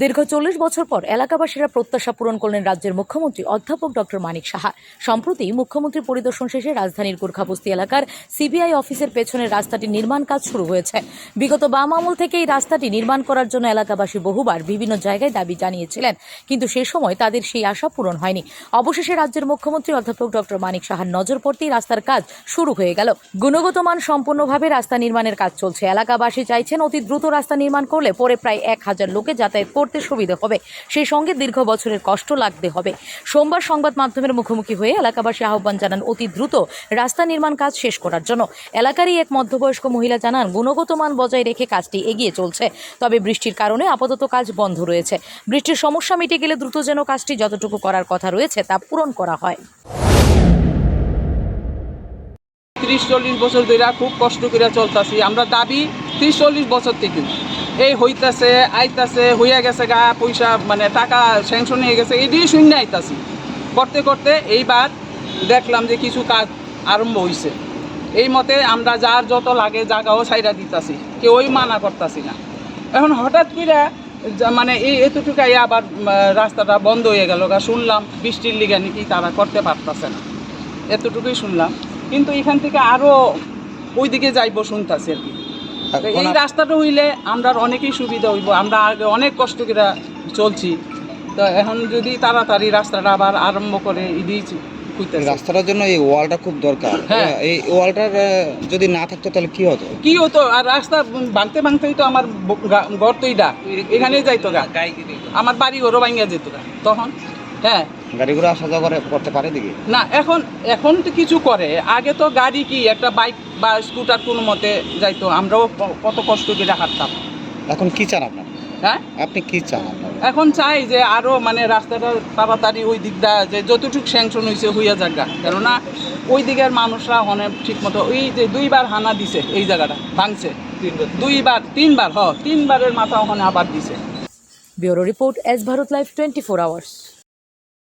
দীর্ঘ চল্লিশ বছর পর এলাকাবাসীরা প্রত্যাশা পূরণ করলেন রাজ্যের মুখ্যমন্ত্রী অধ্যাপক ডক্টর মানিক সাহা। সম্প্রতি মুখ্যমন্ত্রী পরিদর্শন শেষে রাজধানীর গোর্খাবস্তি এলাকার সিবিআই অফিসের পেছনের রাস্তাটি নির্মাণ কাজ শুরু হয়েছে। বিগত বাম আমল থেকে এই রাস্তাটি নির্মাণ করার জন্য এলাকাবাসী বহুবার বিভিন্ন জায়গায় দাবি জানিয়েছিলেন, কিন্তু সে সময় তাদের সেই আশা পূরণ হয়নি। অবশেষে রাজ্যের মুখ্যমন্ত্রী অধ্যাপক ডক্টর মানিক সাহার নজর পড়তেই রাস্তার কাজ শুরু হয়ে গেল। গুণগত মান সম্পূর্ণভাবে রাস্তা নির্মাণের কাজ চলছে। এলাকাবাসী চাইছেন অতি দ্রুত রাস্তা নির্মাণ করলে পরে প্রায় এক হাজার লোকে যাতায়াত করতে সুবিধা হবে। সেই সঙ্গে দীর্ঘ বছরের কষ্ট লাগতে হবে। সোমবার সংবাদ মাধ্যমের মুখোমুখি হয়ে এলাকাবাসী আহ্বান জানান অতি দ্রুত রাস্তা নির্মাণ কাজ শেষ করার জন্য। এলাকারই এক মধ্যবয়স্ক মহিলা জানান, গুণগত মান বজায় রেখে কাজটি এগিয়ে চলছে। তবে বৃষ্টির কারণে আপাতত কাজ বন্ধ রয়েছে। বৃষ্টির সমস্যা মিটে গেলে দ্রুত যেন কাজটি যতটুকু করার কথা রয়েছে তা পূরণ করা হয়। ত্রিশ চল্লিশ বছর ধরে খুব কষ্ট করে চলতেছি। আমরা দাবি ত্রিশ চল্লিশ বছর থেকে। এই হইতাছে, আইতাছে, হইয়া গেছে গা, পয়সা মানে টাকা স্যাংশন হয়ে গেছে, এই দিয়ে শূন্য আইতাছি। করতে করতে এইবার দেখলাম যে কিছু কাজ আরম্ভ হইছে। এই মতে আমরা যার যত লাগে জায়গাও সাইডা দিতাছি, কেউই মানা করতাছি না। এখন হঠাৎ করে মানে এই এতটুকাই আবার রাস্তাটা বন্ধ হয়ে গেল গা, শুনলাম বৃষ্টির লিগে নাকি তারা করতে পারতাছে না। এতটুকুই শুনলাম। কিন্তু এখান থেকে আরও ওইদিকে যাইবো শুনতাছি আর কি। এই রাস্তাটা হইলে আমরা অনেকই সুবিধা হইব। আমরা আগে অনেক কষ্ট করে চলছি। তো এখন যদি তাড়াতাড়ি রাস্তাটা আবার আরম্ভ করে দিয়েছি রাস্তাটার জন্য এই ওয়ালটা খুব দরকার। হ্যাঁ। এই ওয়ালটার যদি না থাকতো তাহলে কি হতো? কি হতো? আর রাস্তা ভাঙতে ভাঙতেই তো আমার ব- গা- ঘর এখানেই যাইতো গা। আমার বাড়ি ঘরও ভাঙিয়া যেত তখন হ্যাঁ। গাড়িগুলো আসা যাওয়া করে করতে পারে দিকে না এখন এখন তো কিছু করে। আগে তো গাড়ি কি একটা বাইক বা স্কুটার কোনো মতে যাইতো। আমরাও কত কষ্ট করে হাঁটতাম। এখন কি চান আপনার? হ্যাঁ? আপনি কি চান আপনার? এখন চাই যে আরও মানে রাস্তাটা তাড়াতাড়ি ওই দিকটা যে যতটুকু স্যাংশন হয়েছে হইয়া জায়গা কেননা ওই দিকের মানুষরা অনেক ঠিক মতো ওই যে দুইবার হানা দিছে এই জায়গাটা ভাঙছে। দুইবার তিনবার হ তিনবারের মাথা ওখানে আবার দিছে। Bureau report S Bharat live twenty four hours.